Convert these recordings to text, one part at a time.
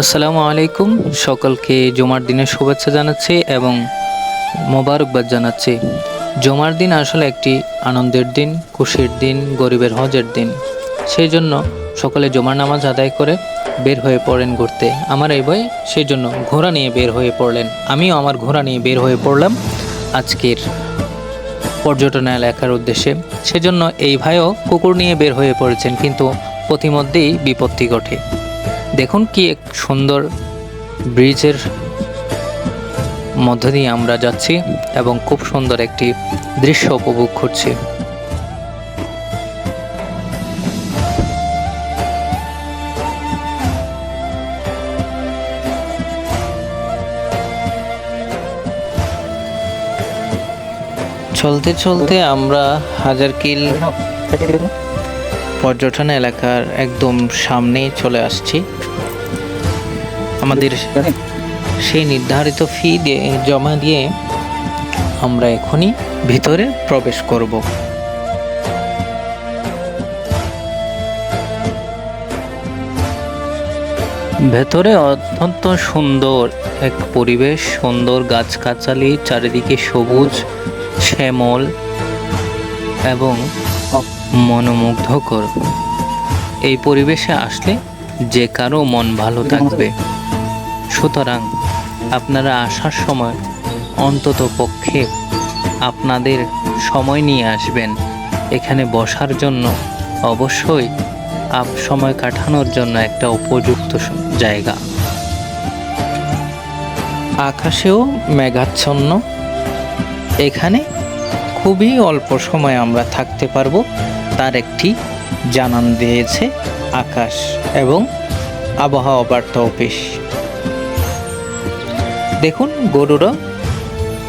আসসালামু আলাইকুম। সকলকে জমার দিনের শুভেচ্ছা জানাচ্ছি এবং মোবারকবাদ জানাচ্ছি। জমার দিন আসলে একটি আনন্দের দিন, খুশির দিন, গরিবের হজের দিন। সেই জন্য সকলে জমার নামাজ আদায় করে বের হয়ে পড়েন ঘুরতে। আমার এই ভাই সেই জন্য ঘোড়া নিয়ে বের হয়ে পড়লেন। আমিও আমার ঘোড়া নিয়ে বের হয়ে পড়লাম আজকের পর্যটন এলাকার উদ্দেশ্যে। সেজন্য এই ভাইও কুকুর নিয়ে বের হয়ে পড়েছেন, কিন্তু প্রতিমধ্যেই বিপত্তি ঘটে। দেখুন কি এক সুন্দর ব্রিজের মধ্য দিয়ে আমরা যাচ্ছি এবং খুব সুন্দর একটি দৃশ্য উপভোগ করছি। চলতে চলতে আমরা হাজার কিল পর্যটন এলাকার একদম সামনেই চলে আসছি। আমাদের সেই নির্ধারিত ফি দিয়ে জমা দিয়ে আমরা এখনই ভিতরে প্রবেশ করব। ভেতরে অত্যন্ত সুন্দর এক পরিবেশ, সুন্দর গাছগাছালি, চারিদিকে সবুজ, শ্যামল এবং মনোমুগ্ধকর। এই পরিবেশে আসলে যে কারও মন ভালো থাকবে। সুতরাং আপনারা আসার সময় অন্তত পক্ষে আপনাদের সময় নিয়ে আসবেন। এখানে বসার জন্য অবশ্যই আপ সময় কাটানোর জন্য একটা উপযুক্ত জায়গা। আকাশেও মেঘাচ্ছন্ন। এখানে খুবই অল্প সময় আমরা থাকতে পারব, তার একটি জানান দিয়েছে আকাশ এবং আবহাওয়া বার্তা অফিস। দেখুন, গরুরা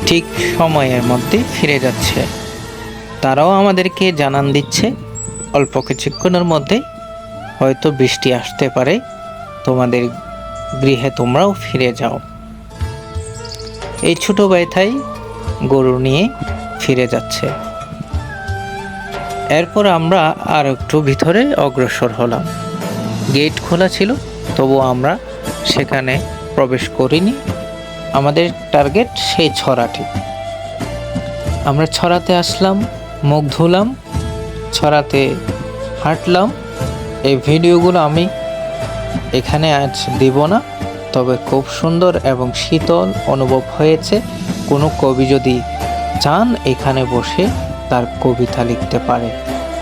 ঠিক সময়ের মধ্যে ফিরে যাচ্ছে। তারাও আমাদেরকে জানান দিচ্ছে, অল্প কিছুক্ষণের মধ্যে হয়তো বৃষ্টি আসতে পারে, তোমাদের গৃহে তোমরাও ফিরে যাও। এই ছোট ব্যথাই গরু নিয়ে ফিরে যাচ্ছে। এরপর আমরা আর একটু ভিতরে অগ্রসর হলাম। গেট খোলা ছিল, তবু আমরা সেখানে প্রবেশ করিনি। আমাদের টার্গেট সেই ছড়াটি। আমরা ছড়াতে আসলাম, মুখ ধুলাম, ছড়াতে হাঁটলাম। এই ভিডিওগুলো আমি এখানে আজ দিব না, তবে খুব সুন্দর এবং শীতল অনুভব হয়েছে। কোনো কবি যদি চান এখানে বসে তার কবিতা লিখতে পারে।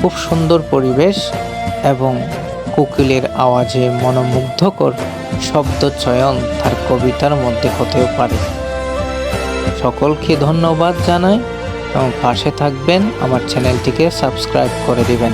খুব সুন্দর পরিবেশ এবং কোকিলের আওয়াজে মনোমুগ্ধকর শব্দ চয়ন তার কবিতার মধ্যে হতেও পারে। সকলকে ধন্যবাদ জানাই এবং পাশে থাকবেন। আমার চ্যানেলটিকে সাবস্ক্রাইব করে দিবেন।